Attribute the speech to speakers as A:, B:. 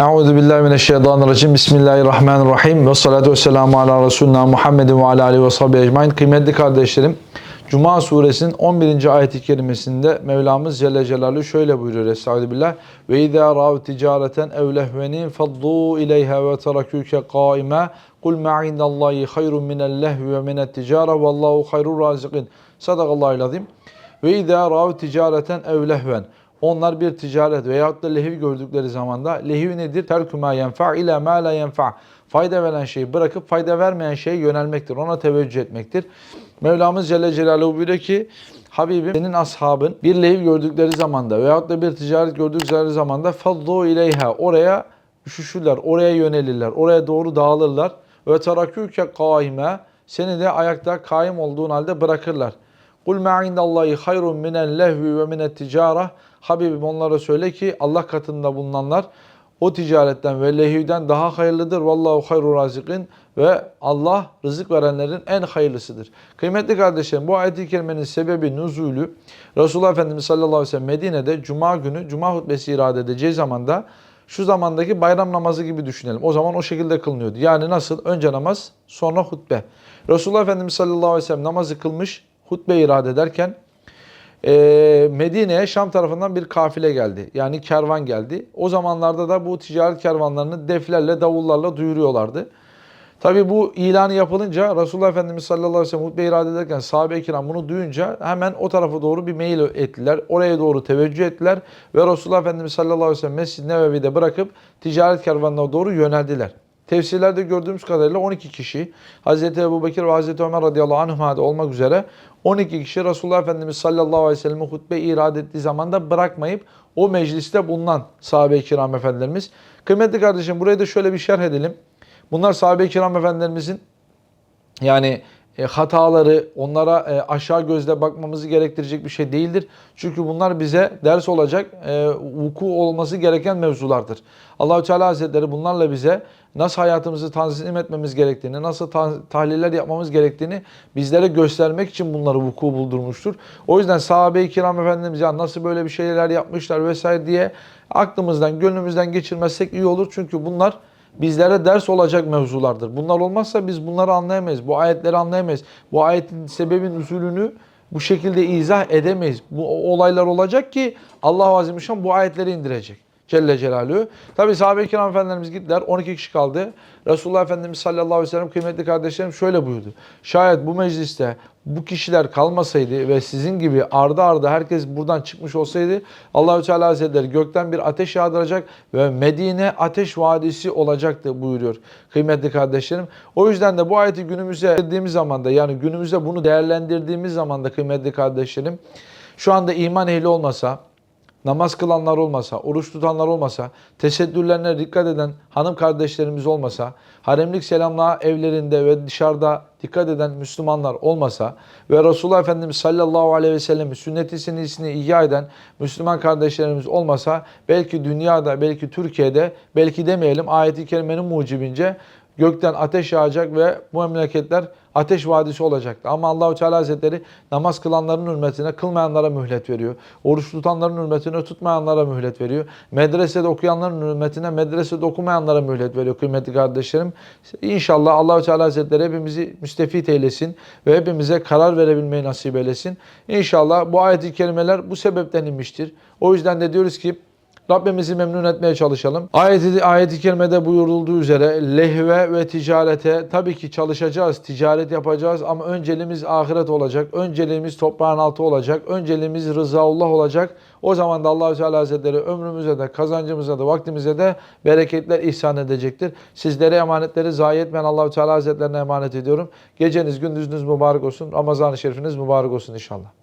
A: Euzu billahi mineşşeytanirracim. Bismillahirrahmanirrahim. Ve salatu vesselamu ala Resulina Muhammedin ve ala alihi ve sahbihi ecmaîn. Kıymetli kardeşlerim, Cuma suresinin 11. ayet-i kerimesinde Mevlamız Celle Celaluhu şöyle buyuruyor Estağfirullah. Ve izâ râv ticareten ev lehvenin faddû ileyha ve terakûke qâime kul ma indallahi hayrun minel lehvi ve minet ticâre vallahu hayrur râzikin. Sadakallahu azim. Ve izâ râv ticareten ev lehven. Onlar bir ticaret veyahut da lehiv gördükleri zamanda lehiv nedir? Terkü ma yenfa ile ma la yenfa. Fayda veren şeyi bırakıp fayda vermeyen şeye yönelmektir. Ona teveccüh etmektir. Mevlamız Celle Celaluhu buyuruyor ki Habibim senin ashabın bir lehiv gördükleri zamanda veyahut da bir ticaret gördükleri zamanda faddu ileyha oraya üşüşürler, oraya yönelirler, oraya doğru dağılırlar. Ve terakûke kaime seni de ayakta kaim olduğun halde bırakırlar. Kul ma indallahi hayrun minel lehvi ve minet ticara. Habibim onlara söyle ki Allah katında bulunanlar o ticaretten ve lehivden daha hayırlıdır. Vallahu hayrur razikin ve Allah rızık verenlerin en hayırlısıdır. Kıymetli kardeşlerim bu ayet-i kerimenin sebebi nüzulü Resulullah Efendimiz sallallahu aleyhi ve sellem Medine'de cuma günü cuma hutbesi irade edeceği zamanda şu zamandaki bayram namazı gibi düşünelim. O zaman o şekilde kılınıyordu. Yani nasıl? Önce namaz, sonra hutbe. Resulullah Efendimiz sallallahu aleyhi ve sellem namazı kılmış, hutbe irade ederken e, Medine'ye Şam tarafından bir kafile geldi. Yani kervan geldi. O zamanlarda da bu ticaret kervanlarını deflerle, davullarla duyuruyorlardı. Tabi bu ilanı yapılınca Resulullah Efendimiz sallallahu aleyhi ve sellem hutbe irade ederken sahabe-i kiram bunu duyunca hemen o tarafa doğru bir mail ettiler. Oraya doğru teveccüh ettiler ve Resulullah Efendimiz sallallahu aleyhi ve sellem Mescid-i Nebevi'de bırakıp ticaret kervanına doğru yöneldiler. Tefsirlerde gördüğümüz kadarıyla 12 kişi Hazreti Ebu Bekir ve Hazreti Ömer radıyallahu anhuma'da olmak üzere 12 kişi Resulullah Efendimiz sallallahu aleyhi ve sellem'e hutbe irade ettiği zaman da bırakmayıp o mecliste bulunan sahabe-i kiram efendilerimiz. Kıymetli kardeşim burayı da şöyle bir şerh edelim. Bunlar sahabe-i kiram efendilerimizin yani e, hataları, onlara e, aşağı gözle bakmamızı gerektirecek bir şey değildir. Çünkü bunlar bize ders olacak, e, vuku olması gereken mevzulardır. Allahü Teala Hazretleri bunlarla bize nasıl hayatımızı tanzim etmemiz gerektiğini, nasıl ta- tahliller yapmamız gerektiğini bizlere göstermek için bunları vuku buldurmuştur. O yüzden sahabe-i kiram efendimiz ya nasıl böyle bir şeyler yapmışlar vesaire diye aklımızdan, gönlümüzden geçirmezsek iyi olur. Çünkü bunlar bizlere ders olacak mevzulardır. Bunlar olmazsa biz bunları anlayamayız. Bu ayetleri anlayamayız. Bu ayetin sebebin usulünü bu şekilde izah edemeyiz. Bu olaylar olacak ki Allah Azimüşşan bu ayetleri indirecek. Celle Celaluhu. Tabi sahabe-i kiram efendilerimiz gittiler. 12 kişi kaldı. Resulullah Efendimiz sallallahu aleyhi ve sellem kıymetli kardeşlerim şöyle buyurdu. Şayet bu mecliste bu kişiler kalmasaydı ve sizin gibi ardı ardı herkes buradan çıkmış olsaydı Allahü Teala Hazretleri gökten bir ateş yağdıracak ve Medine ateş vadisi olacaktı buyuruyor kıymetli kardeşlerim. O yüzden de bu ayeti günümüze girdiğimiz zaman da yani günümüzde bunu değerlendirdiğimiz zaman da kıymetli kardeşlerim şu anda iman ehli olmasa namaz kılanlar olmasa, oruç tutanlar olmasa, tesettürlerine dikkat eden hanım kardeşlerimiz olmasa, haremlik selamlığa evlerinde ve dışarıda dikkat eden Müslümanlar olmasa ve Resulullah Efendimiz sallallahu aleyhi ve sellem'in sünneti senisini ihya eden Müslüman kardeşlerimiz olmasa belki dünyada, belki Türkiye'de, belki demeyelim ayeti kerimenin mucibince gökten ateş yağacak ve bu memleketler ateş vadisi olacaktı. Ama Allahu Teala Hazretleri namaz kılanların hürmetine kılmayanlara mühlet veriyor. Oruç tutanların hürmetine tutmayanlara mühlet veriyor. Medresede okuyanların hürmetine medresede okumayanlara mühlet veriyor kıymetli kardeşlerim. İnşallah Allahu Teala Hazretleri hepimizi müstefit eylesin ve hepimize karar verebilmeyi nasip eylesin. İnşallah bu ayet-i kerimeler bu sebepten inmiştir. O yüzden de diyoruz ki Rabbimizi memnun etmeye çalışalım. Ayeti, ayeti kerimede buyurulduğu üzere lehve ve ticarete tabii ki çalışacağız, ticaret yapacağız ama önceliğimiz ahiret olacak. Önceliğimiz toprağın altı olacak. Önceliğimiz rızaullah olacak. O zaman da Allahu Teala Hazretleri ömrümüze de, kazancımıza da, vaktimize de bereketler ihsan edecektir. Sizlere emanetleri zayi etmeyen Allahu Teala Hazretlerine emanet ediyorum. Geceniz, gündüzünüz mübarek olsun. Ramazan-ı Şerifiniz mübarek olsun inşallah.